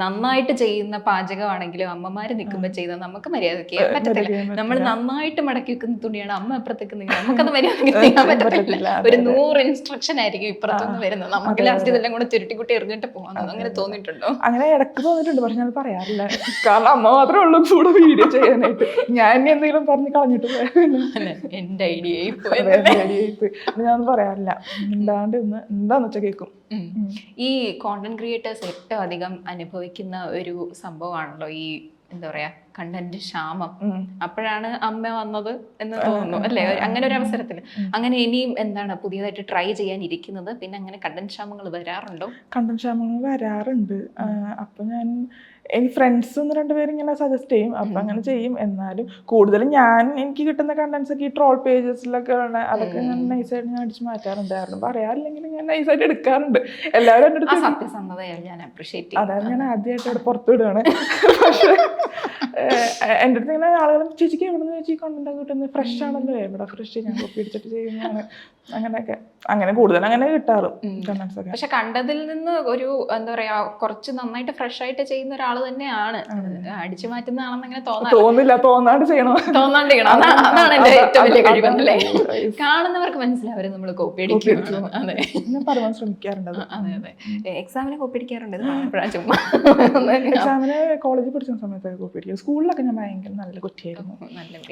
നന്നായിട്ട് ചെയ്യുന്ന പാചകമാണെങ്കിലും അമ്മമാര് നിൽക്കുമ്പോൾ ചെയ്താൽ നമുക്ക് മര്യാദയ്ക്ക് ചെയ്യാൻ പറ്റത്തില്ല. നമ്മൾ നന്നായിട്ട് മടക്കി വെക്കുന്ന തുണിയാണ് അമ്മ അപ്പുറത്തേക്ക് നിങ്ങൾ നമുക്കത് മര്യാദയ്ക്ക് ചെയ്യാൻ പറ്റത്തില്ല. ഒരു. നൂറ് ഇൻസ്ട്രക്ഷൻ ആയിരിക്കും ഇപ്പുറത്തുനിന്ന് വരുന്നത്. നമുക്ക് ലാസ്റ്റ്. ഇതെല്ലാം കൂടെ ചുരുട്ടിക്കുട്ടി എറിഞ്ഞിട്ട് പോകാൻ അങ്ങനെ തോന്നിയിട്ടുണ്ടോ? അങ്ങനെ ഇടയ്ക്ക് തോന്നിയിട്ടുണ്ട്. പക്ഷെ ഞാൻ പറയാറില്ല. കാരണം അമ്മ മാത്രമേ ഉള്ളൂ കൂടെ വീഡിയോ ചെയ്യാനായിട്ട്. ഞാൻ എന്തെങ്കിലും പറഞ്ഞ് കളഞ്ഞിട്ട് എന്റെ ഐഡിയ ഞാൻ പറയാറില്ല. എന്താണ്ട് ഇന്ന് എന്താന്ന് വെച്ചാൽ കേൾക്കും ഈ കോണ്ടന്റ് ക്രിയേറ്റേഴ്സ് ഏറ്റവും അധികം അനുഭവിക്കുന്ന ഒരു സംഭവമാണല്ലോ ഈ എന്താ പറയാ കണ്ടന്റ് ക്ഷാമം. അപ്പോഴാണ് അമ്മ വന്നത് എന്ന് തോന്നുന്നു അല്ലേ? അങ്ങനെ ഒരു അവസരത്തിൽ. അങ്ങനെ ഇനിയും എന്താണ് പുതിയതായിട്ട് ട്രൈ ചെയ്യാൻ ഇരിക്കുന്നത് പിന്നെ അങ്ങനെ കണ്ടന്റ് ക്ഷാമങ്ങൾ വരാറുണ്ടോ? കണ്ടന്റ് ക്ഷാമങ്ങൾ വരാറുണ്ട്. അപ്പൊ ഞാൻ എനിക്ക് ഫ്രണ്ട്സ് ഒന്ന് രണ്ടുപേരും ഇങ്ങനെ സജസ്റ്റ് ചെയ്യും. അപ്പൊ അങ്ങനെ ചെയ്യും. എന്നാലും കൂടുതലും ഞാൻ എനിക്ക് കിട്ടുന്ന കണ്ടന്റ്സ് ഒക്കെ ഈ ട്രോൾ പേജസിലൊക്കെ ഉള്ള അതൊക്കെ ഞാൻ നൈസായിട്ട് ഞാൻ അടിച്ചു മാറ്റാറുണ്ടായിരുന്നു പറയാറില്ലെങ്കിൽ ഞാൻ നൈസായിട്ട് എടുക്കാറുണ്ട്. എല്ലാവരും എന്റെ അടുത്ത് സത്യസന്ധതയാണ്. ഞാൻ അപ്രീഷിയേറ്റ് അതായത് ഞാൻ ആദ്യമായിട്ട് അവിടെ പുറത്ത് വിടുകയാണ് എന്റെ അടുത്ത് ഇങ്ങനെ ആളുകളും ചേച്ചിക്ക് എവിടെ നിന്ന് ചേച്ചി കണ്ടന്റ് കിട്ടുന്നത് ഫ്രഷ് ആണല്ലോ. എവിടെ ഫ്രഷ് ഞാൻ കോപ്പി അടിച്ചിട്ട് ചെയ്യുന്നതാണ്. അങ്ങനെയൊക്കെ. അങ്ങനെ കൂടുതൽ അങ്ങനെ കിട്ടാറ്. ഒക്കെ. പക്ഷെ കണ്ടതിൽ നിന്ന് ഒരു എന്താ പറയാ കുറച്ച് നന്നായിട്ട് ഫ്രഷ് ആയിട്ട് ചെയ്യുന്ന ഒരാൾ തന്നെയാണ്. അടിച്ചു മാറ്റുന്നതാണെന്ന് അങ്ങനെ തോന്നാ തോന്നില്ല തോന്നാണ്ട് ചെയ്യണം? തോന്നാണ്ട് അതാണ് അതാണ് എന്റെ ഏറ്റവും വലിയ കഴിവെന്നല്ലേ കാണുന്നവർക്ക് മനസ്സിലാവരും നമ്മൾ കോപ്പി അടിക്കും. അതെ. പറയാൻ ശ്രമിക്കാറുണ്ട് അതെ. അതെ എക്സാമിന് കോപ്പി അടിക്കാറുണ്ട്. ചുമ്മാ എക്സാമിന് കോളേജിൽ പഠിച്ച സമയത്തൊക്കെ കോപ്പി അടിക്കും. സ്കൂളിലൊക്കെ ഞാൻ ഭയങ്കര നല്ല കുട്ടിയായിരുന്നു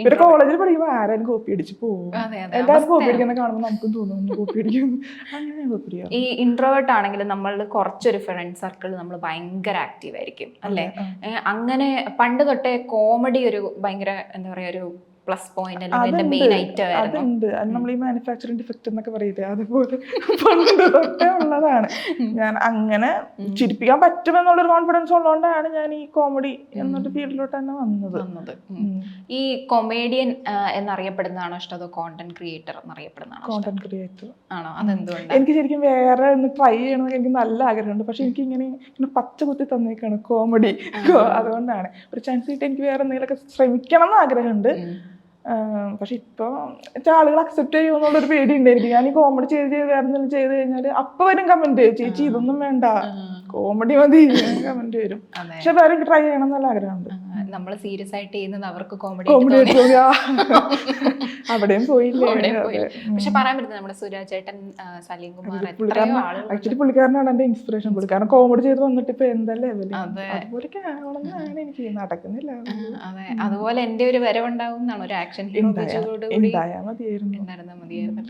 ഇവർ കോളേജിൽ പഠിക്കുമ്പോൾ ആരായാലും കോപ്പി അടിച്ച് പോകും എല്ലാവരും കോപ്പി അടിക്കുന്ന കാണുമ്പോൾ നമുക്കും തോന്നും കോപ്പി അടിക്കും. അങ്ങനെ കോപ്പി ഈ ഇൻട്രോവേർട്ട് ആണെങ്കിലും നമ്മൾ കുറച്ചൊരു ഫ്രണ്ട് സർക്കിൾ നമ്മൾ ഭയങ്കര ആക്റ്റീവ് ആയിരിക്കും അല്ലേ? അങ്ങനെ പണ്ട് തൊട്ടേ കോമഡി ഒരു ഭയങ്കര എന്താ പറയാ ഒരു പ്ലസ് പോയിന്റ് അല്ലെങ്കിൽ എന്റെ മെയിൻ ഐറ്റം ആയിരുന്നു. അതുണ്ട്. അത് നമ്മൾ ഈ മാനുഫാക്ചറിംഗ് ഡിഫക്റ്റ് എന്നൊക്കെ പറയില്ലേ? അതുപോലെ പണ്ട് തൊട്ടേ ഉള്ളതാണ്. ഞാൻ അങ്ങനെ ചിരിപ്പിക്കാൻ പറ്റുമെന്നുള്ളൊരു കോൺഫിഡൻസ് ഉള്ളതുകൊണ്ടാണ് ഞാൻ ഈ കോമഡി എന്നൊരു ഫീൽഡിലോട്ട് തന്നെ വന്നത്. വന്നത്. ഈ കൊമേഡിയൻ എന്നറിയപ്പെടുന്നതാണോ ഇഷ്ടം? അതോ കോണ്ടന്റ് ക്രിയേറ്റർ എന്നറിയപ്പെടുന്നതാണോ? കോണ്ടന്റ് ക്രിയേറ്റർ ആണോ? അതെന്തുകൊണ്ട്? എനിക്ക് ശരിക്കും വേറെ ഒന്ന് ട്രൈ ചെയ്യണമെന്ന് എനിക്ക് നല്ല ആഗ്രഹമുണ്ട്. പക്ഷെ എനിക്ക് ഇങ്ങനെ ഇങ്ങനെ പച്ച കുത്തി തന്നേക്കാണ് കോമഡി അതുകൊണ്ടാണ്. ഒരു ചാൻസ് കിട്ടി എനിക്ക് വേറെ എന്തെങ്കിലുമൊക്കെ ശ്രമിക്കണം എന്ന് ആഗ്രഹമുണ്ട് പക്ഷെ ഇപ്പൊ വെച്ചാ ആളുകൾ അക്സെപ്റ്റ് ചെയ്യുമെന്നുള്ളൊരു പേടി ഉണ്ടായിരിക്കും ഞാൻ ഈ കോമഡി ചെയ്ത് ചെയ്ത് വേറെ എന്തെങ്കിലും ചെയ്ത് കഴിഞ്ഞാൽ അപ്പൊ വരും കമന്റ് ചേച്ചി ഇതൊന്നും വേണ്ട. കോമഡി മതി. കമന്റ് വരും. പക്ഷെ വേറെ ട്രൈ ചെയ്യണം എന്നുള്ള ആഗ്രഹമുണ്ട്. നമ്മൾ സീരിയസ് ആയിട്ട് ചെയ്യുന്നത് അവർക്ക് കോമഡി അവിടെയും പോയില്ലേ? പക്ഷെ പറയാൻ പറ്റുന്നത് നമ്മുടെ സുരാജ് ചേട്ടൻ സലീം കുമാർ ആക്ച്വലി പുള്ളിക്കാരനാണ് എന്റെ ഇൻസ്പിറേഷൻ പുള്ളിക്കാരൻ കോമഡി ചെയ്ത് വന്നിട്ട് ഇപ്പൊ എന്താ ലെവൽ എനിക്ക് നടക്കുന്നില്ല. അതെ. അതുപോലെ എന്റെ ഒരു വരവുണ്ടാവും എന്നാണ് ഒരു ആക്ഷൻ ഹീറോ മതിയായിരുന്നു. ഉണ്ടായിരുന്നാ മതിയായിരുന്നു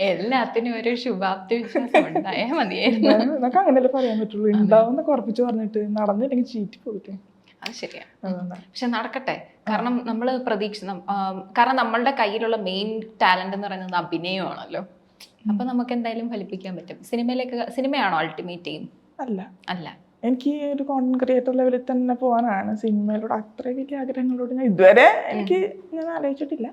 എല്ലാത്തിനും ഒരു ശുഭാപ്തി ഉണ്ടായാൽ മതിയായിരുന്നു. നമുക്ക് അങ്ങനെയല്ലേ പറയാൻ പറ്റുള്ളൂ? ഉണ്ടാവുന്ന കുറപ്പിച്ച് പറഞ്ഞിട്ട് നടന്നില്ലെങ്കിൽ ചീറ്റി പോയിട്ട് അത് ശരിയാ. അതുകൊണ്ടാണ് പക്ഷെ നടക്കട്ടെ. കാരണം നമ്മൾ പ്രതീക്ഷ കാരണം നമ്മളുടെ കയ്യിലുള്ള മെയിൻ ടാലന്റ് എന്ന് പറയുന്നത് അഭിനയമാണല്ലോ. അപ്പൊ നമുക്ക് എന്തായാലും ഫലിപ്പിക്കാൻ പറ്റും. സിനിമയിലേക്ക് സിനിമയാണോ അൾട്ടിമേറ്റ് ചെയ്യും അല്ല. അല്ല. എനിക്ക് ഒരു കോണ്ടന്റ് ക്രിയേറ്റർ ലെവലിൽ തന്നെ പോകാനാണ് സിനിമയിലൂടെ അത്ര വലിയ ആഗ്രഹങ്ങളോട് ഞാൻ ഇതുവരെ എനിക്ക് ഞാൻ ആലോചിച്ചിട്ടില്ല.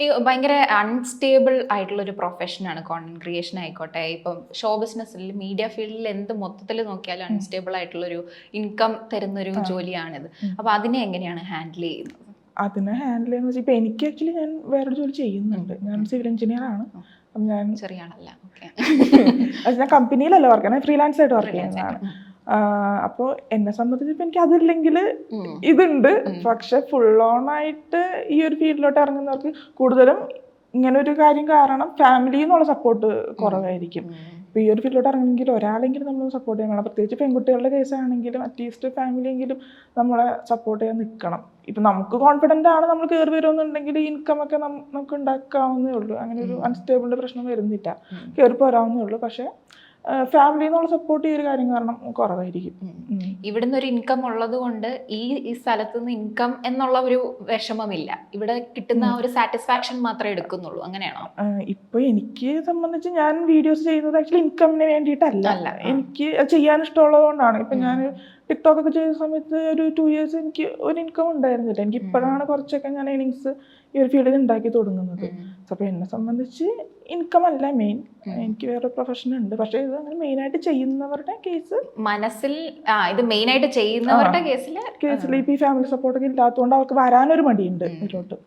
ഈ ഭയങ്കര അൺസ്റ്റേബിൾ ആയിട്ടുള്ള ഒരു പ്രൊഫഷനാണ് കോണ്ടന്റ് ക്രിയേഷൻ ആയിക്കോട്ടെ. ഇപ്പം ഷോ ബിസിനസ്സിൽ മീഡിയ ഫീൽഡിൽ എന്ത് മൊത്തത്തിൽ നോക്കിയാലും അൺസ്റ്റേബിൾ ആയിട്ടുള്ള ഒരു ഇൻകം തരുന്ന ഒരു ജോലിയാണിത്. അപ്പൊ അതിനെ എങ്ങനെയാണ് ഹാൻഡിൽ ചെയ്യുന്നത്? അതിനെ ഹാൻഡിൽ ചെയ്യുന്ന വെച്ചാൽ ഇപ്പൊ എനിക്ക് ആക്ച്വലി ഞാൻ വേറൊരു ജോലി ചെയ്യുന്നുണ്ട്. ഞാൻ സിവിൽ എഞ്ചിനീയർ ആണ്. അപ്പം ഞാൻ ചെറിയ ആളല്ല. ഓക്കെ ഞാൻ കമ്പനിയിലല്ല വർക്ക് ചെയ്യുന്നത് ഫ്രീലാൻസ് ആയിട്ട് വർക്ക് ചെയ്യുന്നതാണ്. അപ്പോൾ എന്നെ സംബന്ധിച്ച് ഇപ്പം എനിക്ക് അതില്ലെങ്കിൽ ഇതുണ്ട്. പക്ഷെ ഫുൾ ഓൺ ആയിട്ട് ഈ ഒരു ഫീൽഡിലോട്ട് ഇറങ്ങുന്നവർക്ക് കൂടുതലും ഇങ്ങനെ ഒരു കാര്യം കാരണം ഫാമിലിയിൽ നിന്നുള്ള സപ്പോർട്ട് കുറവായിരിക്കും. ഇപ്പോൾ ഈ ഒരു ഫീൽഡിലോട്ട് ഇറങ്ങണമെങ്കിൽ ഒരാളെങ്കിലും നമ്മൾ സപ്പോർട്ട് ചെയ്യണം. വേണം പ്രത്യേകിച്ച് പെൺകുട്ടികളുടെ കേസാണെങ്കിലും അറ്റ്ലീസ്റ്റ് ഫാമിലിയെങ്കിലും നമ്മളെ സപ്പോർട്ട് ചെയ്യാൻ നിൽക്കണം ഇപ്പം നമുക്ക് കോൺഫിഡന്റ് ആണ് നമ്മൾ കയറി വരുമെന്നുണ്ടെങ്കിൽ ഇൻകം ഒക്കെ നമുക്ക് ഉണ്ടാക്കാവുന്നേ ഉള്ളൂ. അങ്ങനെ ഒരു അൺസ്റ്റേബിളിന്റെ പ്രശ്നം വരുന്നില്ല. കയറി പോരാവുന്നേ ഉള്ളൂ. പക്ഷേ ഫാമിലിയിൽ എന്നുള്ള സപ്പോർട്ട് ഈ ഒരു കാര്യം കാരണം കുറവായിരിക്കും. ഇവിടുന്ന് ഒരു ഇൻകം ഉള്ളത് കൊണ്ട് ഈ ഈ സ്ഥലത്ത് നിന്ന് ഇൻകം എന്നുള്ള ഒരു വിഷമമില്ല. ഇവിടെ കിട്ടുന്ന ഒരു സാറ്റിസ്ഫാക്ഷൻ മാത്രമേ എടുക്കുന്നുള്ളൂ. അങ്ങനെയാണോ? ഇപ്പൊ എനിക്ക് സംബന്ധിച്ച് ഞാൻ വീഡിയോസ് ചെയ്യുന്നത് ആക്ച്വലി ഇൻകമിന് വേണ്ടിയിട്ടല്ല. എനിക്ക് ചെയ്യാൻ ഇഷ്ടമുള്ളത് കൊണ്ടാണ്. ഇപ്പൊ ഞാൻ ടിക്ടോക്ക് ഒക്കെ ചെയ്യുന്ന സമയത്ത് ഒരു ടു ഇയേഴ്സ് എനിക്ക് ഒരു ഇൻകം ഉണ്ടായിരുന്നില്ല. എനിക്ക് ഇപ്പോഴാണ് കുറച്ചൊക്കെ ഞാൻ ഏണിങ്സ് ഈ ഒരു ഫീൽഡിൽ ഉണ്ടാക്കി തുടങ്ങുന്നത്. അപ്പൊ എന്നെ സംബന്ധിച്ച് ഇൻകം അല്ല മെയിൻ എനിക്ക് വേറെ പ്രൊഫഷൻ ഉണ്ട്. പക്ഷേ ഇത് അങ്ങനെ മെയിൻ ആയിട്ട് ചെയ്യുന്നവരുടെ കേസ് മനസ്സിൽ ഇത് മെയിൻ ആയിട്ട് ചെയ്യുന്നവരുടെ കേസിൽ കേസിൽ ഇപ്പൊ ഈ ഫാമിലി സപ്പോർട്ടൊക്കെ ഇല്ലാത്തതുകൊണ്ട് അവർക്ക് വരാനൊരു മടിയുണ്ട് ഇതിലോട്ട്.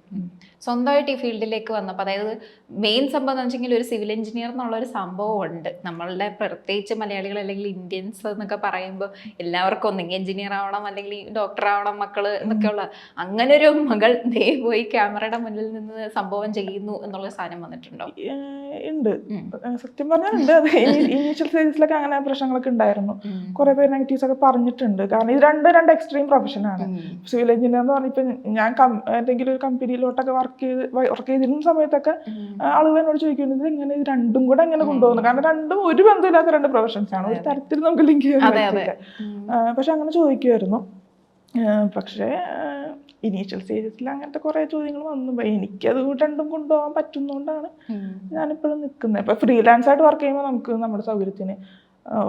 സ്വന്തമായിട്ട് ഈ ഫീൽഡിലേക്ക് വന്നപ്പോൾ അതായത് മെയിൻ സംഭവം എന്ന് വെച്ചെങ്കിൽ ഒരു സിവിൽ എഞ്ചിനീയർ എന്നുള്ള ഒരു സംഭവം ഉണ്ട്. നമ്മളുടെ പ്രത്യേകിച്ച് മലയാളികൾ അല്ലെങ്കിൽ ഇന്ത്യൻസ് എന്നൊക്കെ പറയുമ്പോൾ എല്ലാവർക്കും ഒന്നെങ്കിൽ എഞ്ചിനീയർ ആവണം അല്ലെങ്കിൽ ഡോക്ടർ ആവണം മക്കൾ എന്നൊക്കെയുള്ള അങ്ങനെ ഒരു മകൾ ദേ പോയി ക്യാമറയുടെ മുന്നിൽ നിന്ന് സംഭവം ചെയ്യുന്നു എന്നുള്ള സാധനം വന്നിട്ടുണ്ടോ? ഉണ്ട്. സത്യം പറഞ്ഞാൽ ഉണ്ട്. അത് ഇനീഷ്യൽ സ്റ്റേജസിലൊക്കെ അങ്ങനെ പ്രശ്നങ്ങളൊക്കെ ഉണ്ടായിരുന്നു. കുറെ പേര് നെഗറ്റീവ്സ് ഒക്കെ പറഞ്ഞിട്ടുണ്ട്. കാരണം ഇത് രണ്ട് രണ്ട് എക്സ്ട്രീം പ്രൊഫഷനാണ് സിവിൽ എഞ്ചിനീയർ എന്ന് പറഞ്ഞാൽ ഇപ്പൊ ഞാൻ എന്തെങ്കിലും ഒരു കമ്പനിയിലോട്ടൊക്കെ വർക്ക് ചെയ്ത് വർക്ക് ചെയ്തിരുന്ന സമയത്തൊക്കെ ആളുകൾ എന്നോട് ചോദിക്കുന്നത് ഇങ്ങനെ ഇത് രണ്ടും കൂടെ എങ്ങനെ കൊണ്ടുപോകുന്നു? കാരണം രണ്ടും ഒരു ബന്ധമില്ലാത്ത രണ്ട് പ്രൊഫഷൻസ് ആണ്. ഒരു തരത്തിൽ നമുക്ക് ലിങ്ക് ചെയ്യാൻ. പറ്റില്ല പക്ഷെ അങ്ങനെ ചോദിക്കുമായിരുന്നു. പക്ഷേ ഇനീഷ്യൽ സ്റ്റേജസിൽ അങ്ങനത്തെ കുറേ ചോദ്യങ്ങൾ വന്നു. എനിക്കത് രണ്ടും കൊണ്ടുപോകാൻ പറ്റുന്നതുകൊണ്ടാണ് ഞാനിപ്പോഴും നിൽക്കുന്നത് ഇപ്പൊ ഫ്രീലാൻസ് ആയിട്ട് വർക്ക് ചെയ്യുമ്പോൾ നമുക്ക് നമ്മുടെ സൗകര്യത്തിന്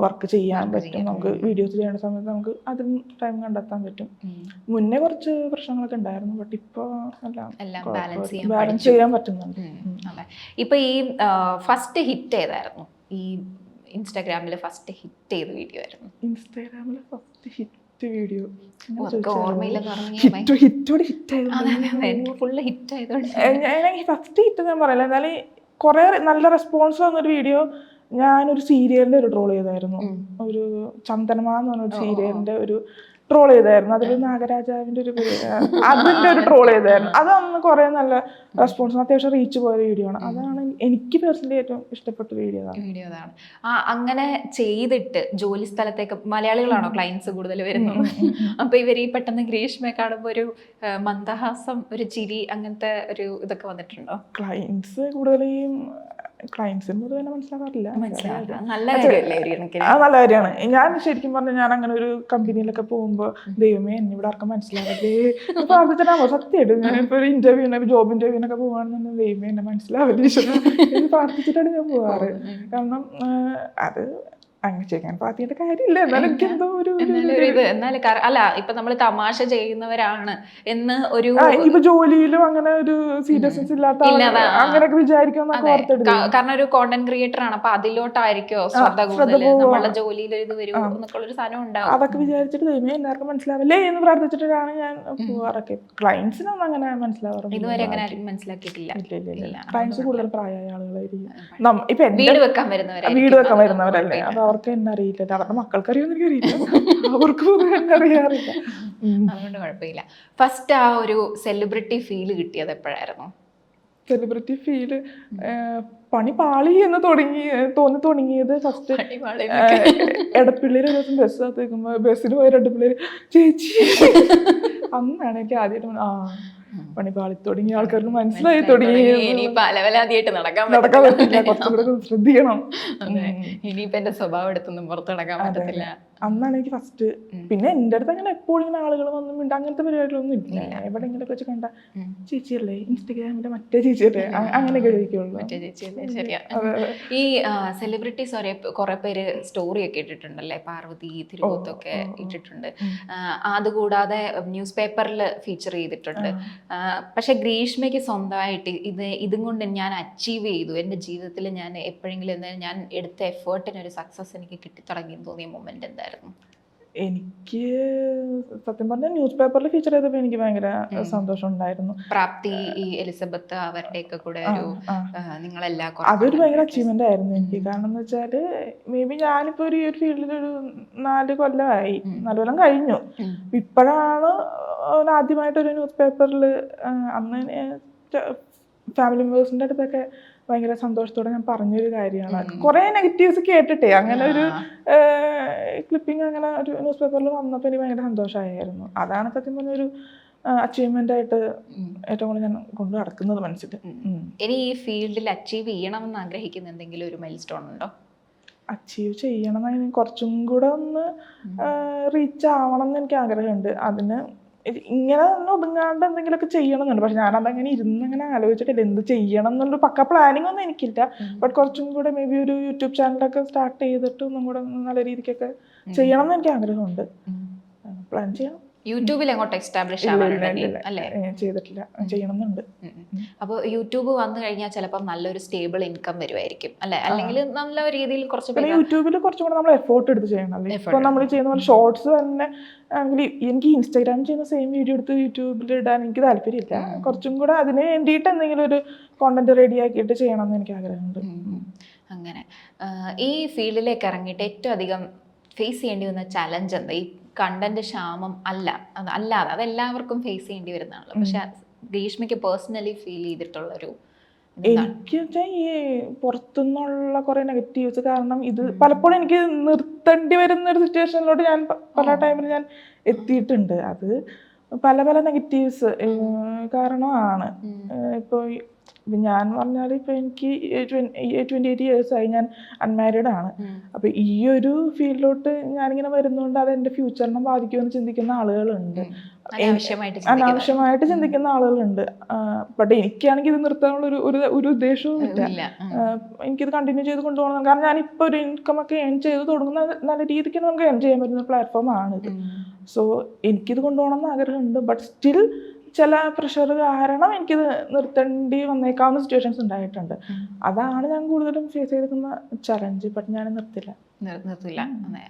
വർക്ക് ചെയ്യാൻ പറ്റും. നമുക്ക് വീഡിയോസ് ചെയ്യേണ്ട സമയത്ത് നമുക്ക് അതിന് ടൈം കണ്ടെത്താൻ പറ്റും. മുന്നേ കുറച്ച് പ്രശ്നങ്ങളൊക്കെ ഉണ്ടായിരുന്നു. ബട്ട് ഇപ്പോൾ എല്ലാം ബാലൻസ് ചെയ്യാൻ പറ്റുന്നുണ്ട്. ഇപ്പൊ ഈ ഫസ്റ്റ് ഹിറ്റ് ഏതായിരുന്നു? ഈ ഇൻസ്റ്റാഗ്രാമിൽ ഫസ്റ്റ് ഹിറ്റ് ചെയ്ത വീഡിയോ ആയിരുന്നു? ഇൻസ്റ്റാഗ്രാമിലെ ഫസ്റ്റ് ഹിറ്റ് വീഡിയോ ഓർമ്മയില്ലെന്ന് പറഞ്ഞാൽ ഹിറ്റ് ഹിറ്റോട് ഫസ്റ്റ് ഹിറ്റ് ഞാൻ പറയില്ല. എന്നാലും കുറെ നല്ല റെസ്പോൺസ് വന്നൊരു വീഡിയോ ഞാനൊരു സീരിയലിന്റെ ഒരു ട്രോൾ ചെയ്തായിരുന്നു. ഒരു ചന്ദനമ എന്ന് സീരിയലിന്റെ ഒരു ട്രോൾ ചെയ്തായിരുന്നു. അതിൽ നാഗരാജാവിന്റെ ഒരു അതിന്റെ ഒരു ട്രോൾ ചെയ്തായിരുന്നു. അതൊന്ന് കുറെ നല്ല റെസ്പോൺസ് അത്യാവശ്യം റീച്ച് പോയ വീഡിയോ ആണ്. അതാണ് എനിക്ക് പേഴ്സണലി ഏറ്റവും ഇഷ്ടപ്പെട്ട വീഡിയോ വീഡിയോ അതാണ് ആ അങ്ങനെ ചെയ്തിട്ട് ജോലി സ്ഥലത്തേക്ക് മലയാളികളാണോ ക്ലയൻസ് കൂടുതൽ വരുന്നത്? അപ്പൊ ഇവർ ഈ പെട്ടെന്ന് ഗ്രീഷ്മയെ കാണുമ്പോൾ ഒരു മന്ദഹാസം ഒരു ചിരി അങ്ങനത്തെ ഒരു ഇതൊക്കെ വന്നിട്ടുണ്ടോ? ക്ലയൻസ് കൂടുതൽ ഈ ക്ലയൻസിന് പൊതുവെ എന്നെ മനസ്സിലാക്കാറില്ല നല്ല അത് കാര്യമാണ്. ഞാൻ ശരിക്കും പറഞ്ഞാൽ ഞാൻ അങ്ങനെ ഒരു കമ്പനിയിലൊക്കെ പോകുമ്പോൾ ദൈവമേ എന്നെ ഇവിടെ ആർക്കും മനസ്സിലാവില്ലേ പ്രാർത്ഥിച്ചിട്ടാണോ സത്യമായിട്ട് ഞാനിപ്പോൾ ഒരു ഇന്റർവ്യൂവിന് ജോബ് ഇന്റർവ്യൂവിനൊക്കെ പോവാണെന്ന് ദൈവമേ എന്നെ മനസ്സിലാവില്ല പ്രാർത്ഥിച്ചിട്ടാണ് ഞാൻ പോവാറ്. കാരണം അത് അങ്ങനെ ചെയ്യാൻ പ്രാർത്ഥിക്കേണ്ട കാര്യമില്ല. എന്നാലും എനിക്ക് എന്തോ ഒരു ഇത്. എന്നാലും അല്ല ഇപ്പൊ നമ്മൾ തമാശ ചെയ്യുന്നവരാണ് എന്ന് ഒരു ഇപ്പൊ ജോലിയിലും അങ്ങനെ ഒരു സീരിയസ്നെസ് ഇല്ലാത്ത അങ്ങനെയൊക്കെ വിചാരിക്കും കാരണം ഒരു കോണ്ടന്റ് ക്രിയേറ്റർ ആണ്. അപ്പൊ അതിലോട്ടായിരിക്കോ ശ്രദ്ധ കൂടുതൽ പോവുക. നമ്മളുടെ ജോലിയിൽ ഇത് വരും എന്നൊക്കെ ഒരു സാധനം ഉണ്ടാവും. അതൊക്കെ വിചാരിച്ചിട്ട് ദൈവമേ എല്ലാവർക്കും മനസ്സിലാവില്ലേ എന്ന് പ്രാർത്ഥിച്ചിട്ടാണ് ഞാൻ പോവാറൊക്കെ. ക്ലയൻസിനൊന്നും അങ്ങനെ മനസ്സിലാവാറ് ഇതുവരെ അങ്ങനെ ആരും മനസ്സിലാക്കിയിട്ടില്ല. ക്ലയൻസ് കൂടുതൽ പ്രായമായ ആളുകളായിരിക്കും. വീട് വെക്കാൻ വരുന്നവരല്ലേ? അത് അവർക്ക് എന്നെ അറിയില്ല. അവരുടെ മക്കൾക്ക് അറിയുമെന്ന് എനിക്കറിയില്ല. അവർക്ക് എന്നെ അറിയാറില്ല. അതുകൊണ്ട് കുഴപ്പമില്ല. ഫസ്റ്റ് ആ ഒരു സെലിബ്രിറ്റി ഫീൽ കിട്ടിയത് എപ്പോഴായിരുന്നു? സെലിബ്രിറ്റി ഫീൽ പണി പാളി എന്ന് തുടങ്ങി തോന്നി തുടങ്ങിയത് ഫസ്റ്റ് എടപ്പിള്ളിയിൽ ഒരു ദിവസം ബസ് ബസ്സിന് പോയ രണ്ട് ചേച്ചി. അന്നാണ് എനിക്ക് ആദ്യമായിട്ട് ആ. പണി പാളി തുടങ്ങി ആൾക്കാർക്ക് മനസ്സിലായി തുടങ്ങി. നടക്കാൻ. പറ്റില്ല ശ്രദ്ധിക്കണം. ഇനിയിപ്പോ എന്റെ സ്വഭാവം എടുത്തൊന്നും പുറത്തു നടക്കാൻ പറ്റത്തില്ല. അന്നാണ് എനിക്ക് ഫസ്റ്റ് പിന്നെ എന്റെ അടുത്ത് അങ്ങനെ എപ്പോഴും ഇങ്ങനെ ആളുകൾ വന്ന് ഉണ്ട് അങ്ങനത്തെ പരിപാടികളൊന്നും ഇല്ല. എവിടെയെങ്കിലും വെച്ച് കണ്ട. ചേച്ചിയല്ലേ ഇൻസ്റ്റഗ്രാമിന്റെ മറ്റേ ചേച്ചിയല്ലേ? അങ്ങനെയൊക്കെ ചോദിക്കുള്ളൂ. ഈ സെലിബ്രിറ്റീസ് കുറെ പേര് സ്റ്റോറി ഒക്കെ ഇട്ടിട്ടുണ്ടല്ലേ? പാർവതി തിരുവോത്തൊക്കെ ഇട്ടിട്ടുണ്ട്. അതുകൂടാതെ ന്യൂസ് പേപ്പറിൽ ഫീച്ചർ ചെയ്തിട്ടുണ്ട് പക്ഷെ ഗ്രീഷ്മയ്ക്ക് സ്വന്തമായിട്ട് ഇത് ഇതും കൊണ്ട് ഞാൻ അച്ചീവ് ചെയ്തു. എന്റെ ജീവിതത്തിൽ ഞാൻ എപ്പോഴെങ്കിലും ഞാൻ എടുത്ത എഫേർട്ടിന് ഒരു സക്സസ് എനിക്ക് കിട്ടിത്തുടങ്ങി തോന്നിയ മൊമെന്റ് എന്തായിരുന്നു? എനിക്ക് സത്യം പറഞ്ഞാൽ ന്യൂസ് പേപ്പറിൽ ഫീച്ചർ ചെയ്തപ്പോൾ എനിക്ക് ഭയങ്കര സന്തോഷം ഉണ്ടായിരുന്നു. പ്രാപ്തി ഈ എലിസബത്ത് അവരുടെയൊക്കെ കൂടെ ഒരു നിങ്ങളെല്ലാ അതൊരു ഭയങ്കര അച്ചീവ്മെന്റ് ആയിരുന്നു എനിക്ക്. കാരണം എന്ന് വെച്ചാൽ മേ ബി ഞാനിപ്പോ ഒരു ഈ ഒരു ഫീൽഡിൽ ഒരു നാല് കൊല്ലമായി നാല് കൊല്ലം കഴിഞ്ഞു. ഇപ്പോഴാണ് ആദ്യമായിട്ടൊരു ന്യൂസ് പേപ്പറിൽ അന്ന് ഫാമിലി മെമ്പേഴ്സിന്റെ അടുത്തൊക്കെ ഭയങ്കര സന്തോഷത്തോടെ ഞാൻ പറഞ്ഞൊരു കാര്യമാണ്. കുറെ നെഗറ്റീവ്സ് കേട്ടിട്ടേ. അങ്ങനെ ഒരു ക്ലിപ്പിംഗ് അങ്ങനെ ഒരു ന്യൂസ് പേപ്പറിൽ വന്നപ്പോൾ എനിക്ക് ഭയങ്കര സന്തോഷമായിരുന്നു. അതാണ് സത്യം പറഞ്ഞ ഒരു അച്ചീവ്മെന്റ് ആയിട്ട് ഏറ്റവും കൂടുതൽ ഞാൻ കൊണ്ടു നടക്കുന്നത് മനസ്സിൽ ഇനി ഈ ഫീൽഡിൽ അച്ചീവ് ചെയ്യണമെന്ന് ആഗ്രഹിക്കുന്ന എന്തെങ്കിലും ഒരു മൈൽ സ്റ്റോൺ ഉണ്ടോ? അച്ചീവ് ചെയ്യണം കുറച്ചും കൂടെ ഒന്ന് റീച്ച് ആവണം എന്ന് എനിക്ക് ആഗ്രഹമുണ്ട്. അതിന് ഇങ്ങനെ ഒന്ന് ഒതുങ്ങാണ്ട് എന്തെങ്കിലുമൊക്കെ ചെയ്യണം എന്നുണ്ട് പക്ഷെ ഞാനതങ്ങനെ ഇരുന്ന് അങ്ങനെ ആലോചിച്ചിട്ടില്ല. എന്ത് ചെയ്യണം എന്നുള്ള പക്ക പ്ലാനിങ് ഒന്നും എനിക്കില്ല. ബട്ട് കുറച്ചും കൂടെ മേ ബി ഒരു യൂട്യൂബ് ചാനലൊക്കെ സ്റ്റാർട്ട് ചെയ്തിട്ട് ഒന്നും കൂടെ നല്ല രീതിക്കൊക്കെ ചെയ്യണം എന്ന് എനിക്ക് ആഗ്രഹമുണ്ട്. പ്ലാൻ ചെയ്യണം. യൂട്യൂബിൽ അങ്ങോട്ട് എസ്റ്റാബ്ലിഷ് ചെയ്തിട്ടില്ല. ചെയ്യണമെന്നുണ്ട്. അപ്പോൾ യൂട്യൂബ് വന്നു കഴിഞ്ഞാൽ ചിലപ്പോൾ നല്ലൊരു സ്റ്റേബിൾ ഇൻകം വരുമായിരിക്കും അല്ലെ? അല്ലെങ്കിൽ നല്ല രീതിയിൽ കുറച്ച് യൂട്യൂബിൽ കുറച്ചും കൂടെ നമ്മൾ എഫോർട്ട് എടുത്ത് ചെയ്യണം. ഇപ്പൊ നമ്മൾ ചെയ്യുന്ന പോലെ ഷോർട്സ് തന്നെ ആണെങ്കിൽ എനിക്ക് ഇൻസ്റ്റാഗ്രാം ചെയ്യുന്ന സെയിം വീഡിയോ എടുത്ത് യൂട്യൂബിൽ ഇടാൻ എനിക്ക് താല്പര്യമില്ല. കുറച്ചും കൂടെ അതിന് വേണ്ടിയിട്ട് എന്തെങ്കിലും ഒരു കോണ്ടന്റ് റെഡി ആക്കിയിട്ട് ചെയ്യണം എന്ന് എനിക്ക് ആഗ്രഹമുണ്ട്. അങ്ങനെ. ഈ ഫീൽഡിലേക്ക് ഇറങ്ങിയിട്ട് ഏറ്റവും അധികം ഫേസ് ചെയ്യേണ്ടി വന്ന ചലഞ്ച് എന്താ? ഈ കണ്ടന്റ് ക്ഷാമം അല്ല. അല്ലാതെ അത് എല്ലാവർക്കും ഫേസ് ചെയ്യേണ്ടി വരുന്നതാണല്ലോ. പക്ഷെ ഗ്രീഷ്മയ്ക്ക് പേഴ്സണലി ഫീൽ ചെയ്തിട്ടുള്ള ഒരു എനിക്ക് വെച്ചാൽ ഈ പുറത്തുനിന്നുള്ള കുറെ നെഗറ്റീവ്സ് കാരണം ഇത് പലപ്പോഴും എനിക്ക് നിർത്തേണ്ടി വരുന്ന ഒരു സിറ്റുവേഷനിലോട്ട് ഞാൻ പല ടൈമിൽ ഞാൻ എത്തിയിട്ടുണ്ട്. അത് പല പല നെഗറ്റീവ്സ് കാരണമാണ്. ഇപ്പോൾ ഞാൻ പറഞ്ഞാൽ ഇപ്പം എനിക്ക് ട്വന്റി എയ്റ്റ് ഇയേഴ്സായി ഞാൻ അൺമാരീഡ് ആണ്. അപ്പം ഈ ഒരു ഫീൽഡിലോട്ട് ഞാനിങ്ങനെ വരുന്നതുകൊണ്ട് അത് എന്റെ ഫ്യൂച്ചറിനെ ബാധിക്കുമെന്ന് ചിന്തിക്കുന്ന ആളുകളുണ്ട്. അനാവശ്യമായിട്ട് ചിന്തിക്കുന്ന ആളുകളുണ്ട്. ബട്ട് എനിക്കാണെങ്കിൽ ഇത് നിർത്താനുള്ള ഒരു ഒരു ഒരു ഉദ്ദേശവും ഇല്ല. എനിക്കിത് കണ്ടിന്യൂ ചെയ്ത് കൊണ്ടുപോകണം. കാരണം ഞാനിപ്പോൾ ഒരു ഇൻകം ഒക്കെ ഏൺ ചെയ്ത് തുടങ്ങുന്ന നല്ല രീതിക്ക് നമുക്ക് ഏൺ ചെയ്യാൻ പറ്റുന്ന പ്ലാറ്റ്ഫോം ആണ് ഇത്. സോ എനിക്കിത് കൊണ്ടുപോകണം എന്ന് ആഗ്രഹമുണ്ട്. ബട്ട് സ്റ്റിൽ ചില പ്രഷർ കാരണം എനിക്കിത് നിർത്തേണ്ടി വന്നേക്കാവുന്ന സിറ്റുവേഷൻസ് ഉണ്ടായിട്ടുണ്ട്. അതാണ് ഞാൻ കൂടുതലും ഫേസ് ചെയ്തിരിക്കുന്ന ചലഞ്ച് ബട്ട് ഞാൻ നിർത്തില്ല. നിർ- നിർത്തില്ല.